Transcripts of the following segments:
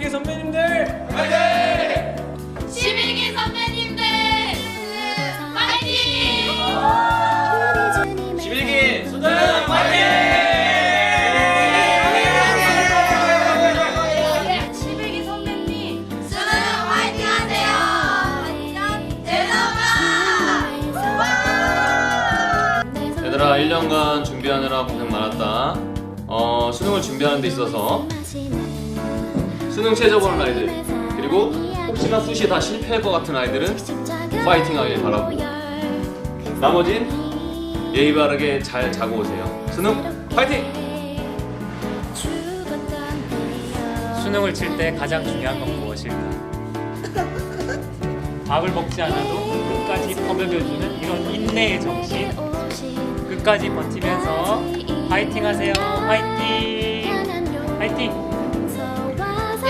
11기 선배님들 11기 선배님들 파이팅! 11기 수능 화이팅! 11기 선배님 수능 화이팅 하세요! 대성아! 얘들아 1년간 준비하느라 고생 많았다 어 수능을 준비하는 데 있어서 수능 최저 보는 아이들 그리고 혹시나 수시에 다 실패할 것 같은 아이들은 파이팅 하길 바라고 나머진 예의 바르게 잘 자고 오세요. 수능 파이팅! 수능을 칠 때 가장 중요한 건 무엇일까? 밥을 먹지 않아도 끝까지 퍼먹여주는 이런 인내의 정신. 끝까지 버티면서 파이팅 하세요. 파이팅! 파이팅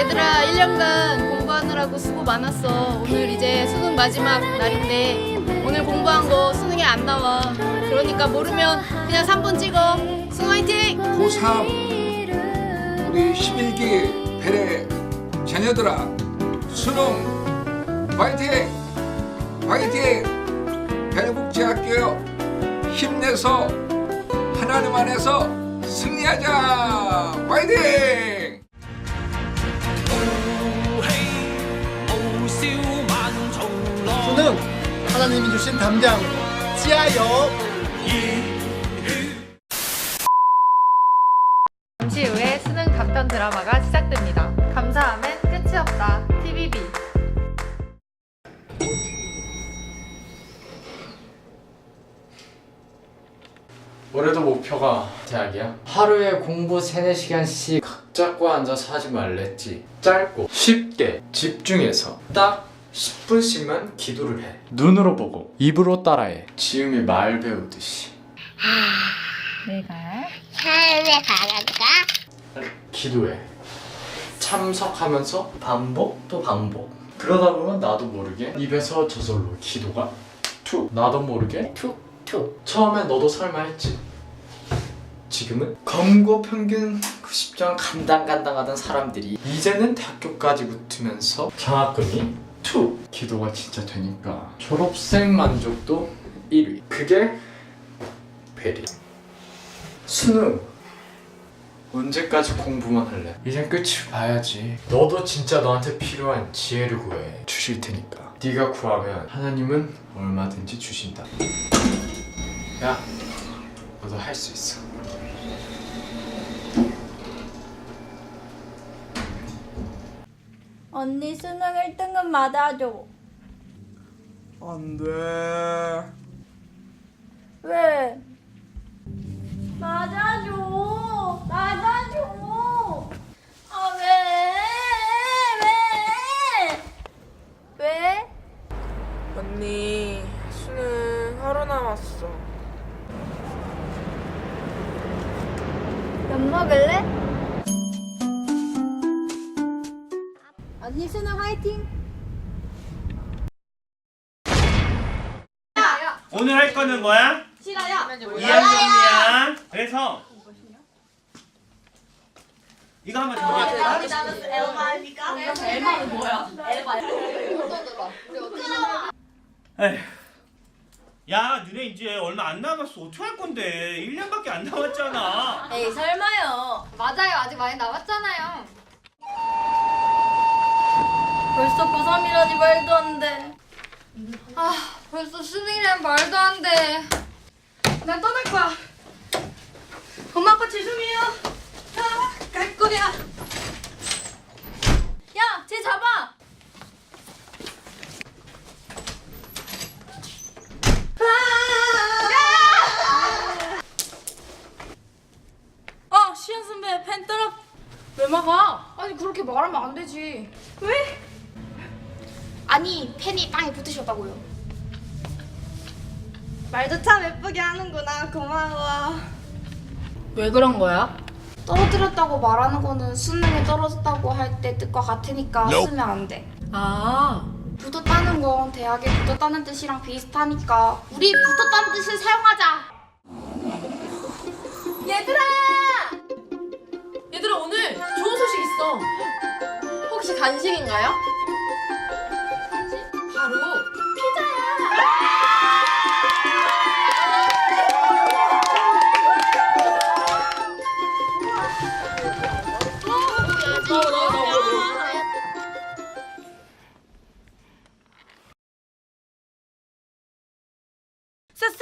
얘들아 1년간 공부하느라고 수고 많았어. 오늘 이제 수능 마지막 날인데 오늘 공부한 거 수능에 안 나와. 그러니까 모르면 그냥 3분 찍어. 수능 화이팅! 고3 우리 11기 배래 자녀들아 수능 파이팅! 파이팅! 배래복지학교 힘내서 하나님 안에서 승리하자. 파이팅 하나님이 주신 담장 지하여 잠시 후에 수능 단편 드라마가 시작됩니다. 감사함엔 끝이 없다. TVB 올해도 목표가 대학이야? 하루에 공부 3, 4시간씩. 각 잡고 앉아서 하지 말랬지. 짧고 쉽게 집중해서 딱 10분씩만 기도를 해. 눈으로 보고 입으로 따라해. 지음이 말 배우듯이. 해외 가갈까? 기도해. 참석하면서 반복 또 반복. 그러다 보면 나도 모르게 입에서 저절로 기도가 툭. 나도 모르게 툭툭. 처음엔 너도 설마 했지? 지금은 검고 평균 90점 간당간당하던 사람들이 이제는 대학교까지 붙으면서 장학금이 툭 기도가 진짜 되니까 졸업생 만족도 1위 그게 베리 수능 언제까지 공부만 할래? 이젠 끝을 봐야지. 너도 진짜 너한테 필요한 지혜를 구해 주실 테니까. 네가 구하면 하나님은 얼마든지 주신다. 야, 너도 할 수 있어. 언니 수능 1등은 맞아줘. 안 돼 왜? 맞아줘. 수능 화이팅! 오늘 할 거는 뭐야? 싫어요 2학년이야. 그래서 이거 한번 정해. 엘마는 뭐야? 에휴. 야, 너네 이제 얼마 안 남았어. 어떻게 할 건데? 1년밖에 안 남았잖아. 에이 설마요. 맞아요 아직 많이 남았잖아요 고3이라니 말도 안 돼. 아 벌써 수능이란 말도 안 돼. 난 떠날 거야. 엄마 아빠 죄송해요. 아, 갈 거야. 야, 쟤 잡아. 아! 어, 시현 선배 펜 떨어. 왜 막아? 아니 그렇게 말하면 안 되지 왜? 아니 펜이 빵에 붙으셨다고요 말도 참 예쁘게 하는구나. 고마워. 왜 그런 거야? 떨어뜨렸다고 말하는 거는 수능에 떨어졌다고 할 때 뜻과 같으니까 쓰면 안 돼 아, 붙었다는 건 대학에 붙었다는 뜻이랑 비슷하니까 우리 붙었다는 뜻을 사용하자 얘들아! 얘들아 오늘 좋은 소식 있어. 혹시 간식인가요? 바로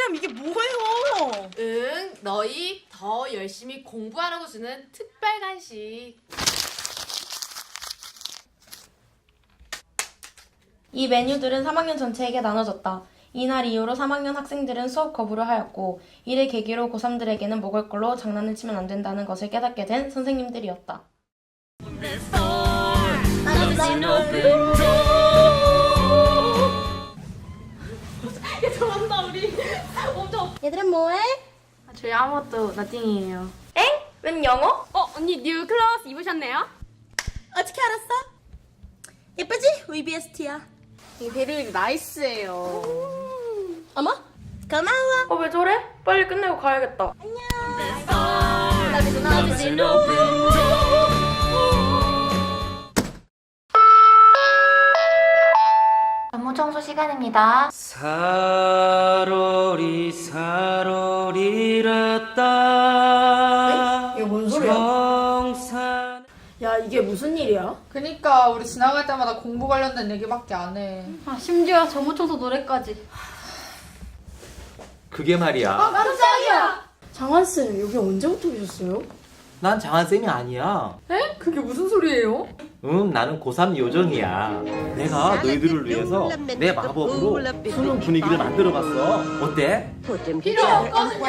쌤 이게 뭐예요? 응, 너희 더 열심히 공부하라고 주는 특별 간식. 이 메뉴들은 3학년 전체에게 나눠졌다. 이날 이후로 3학년 학생들은 수업 거부를 하였고 이를 계기로 고3들에게는 먹을 걸로 장난을 치면 안 된다는 것을 깨닫게 된 선생님들이었다. 얘들아 뭐해? 저희 아무것도 나띵이에요. 엥? 웬 영어? 어, 언니 뉴 클라스 입으셨네요? 어떻게 알았어? 예쁘지? VBST야. 이 베리 나이스예요. 어머? 고마워. 어 왜 저래? 빨리 끝내고 가야겠다. 업무 청소 시간입니다. 사로리 사로리랬다 이게 뭔 소리야? 정산 야, 이게 무슨 일이야? 그니까 우리 지나갈 때마다 공부 관련된 얘기밖에 안 해. 아 심지어 점호청소 노래까지. 그게 말이야. 깜짝이야! 장한 쌤, 여기 언제부터 계셨어요? 난 장한 쌤이 아니야. 에? 그게 무슨 소리예요? 응, 나는 고3 요정이야. 내가 너희들을 위해서 내 마법으로 수능 분위기를 만들어봤어. 어때? 필요 없거든요!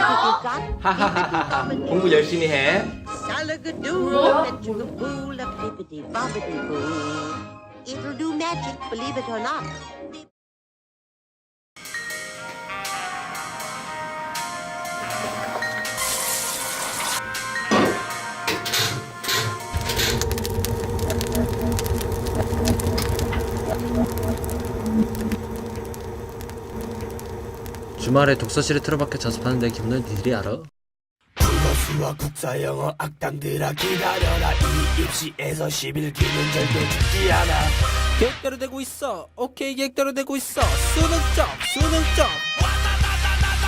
하하하하. 공부 열심히 해. 주말에 독서실에 틀어박혀 자습하는 내 기분을 니들이 알아? 국어수와 국사 영어 악당들아 기다려라. 이 입시에서 11기는 절대 죽지 않아. 계획대로 되고 있어. 오케이 계획대로 되고 있어. 수능점 수능점.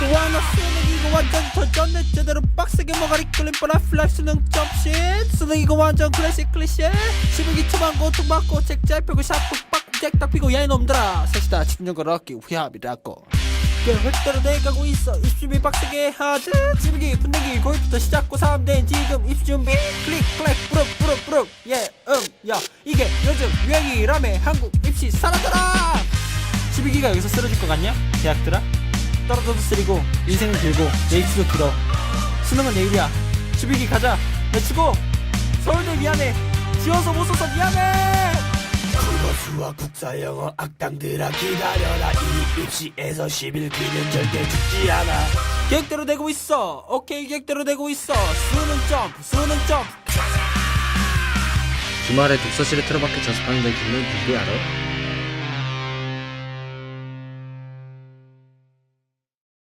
좋아 너 수능 이거 완전 터졌네 제대로 빡세게 머가리 끌린 뻔한 플라이 수능점 쉿. 수능 이거 완전 클래식 클리셰. 11기 초반 고통 받고 책잘 펴고 샷북 받고 잭딱 피고 야 이놈들아. 셋이 다. 집중 걸었기 위함이라고 계획대로 돼가고 있어. 입시 준비 빡세게 하듯 지르기 분위기 고일부터 시작 고3 된 지금 입시 준비. 클릭 클릭 부릅 부릅 부릅. 예음야. 이게 요즘 유행이라며 한국 입시 사라져라 12기가 여기서 쓰러질 것 같냐? 대학들아? 떨어져도 쓰리고 인생은 길고 내 입시도 길어. 수능은 내일이야. 12기 가자. 외치고. 서울대 미안해. 지워서 못 써서 미안해 수와 국사 영어 악당들아 기다려라. 이 입시에서 11기는 절대 죽지 않아. 계획대로 되고 있어. 오케이 계획대로 되고 있어. 수능 점프 수능 점프. 주말에 독서실에 틀어박혀 자습하는 내 기분을 니들이 알아?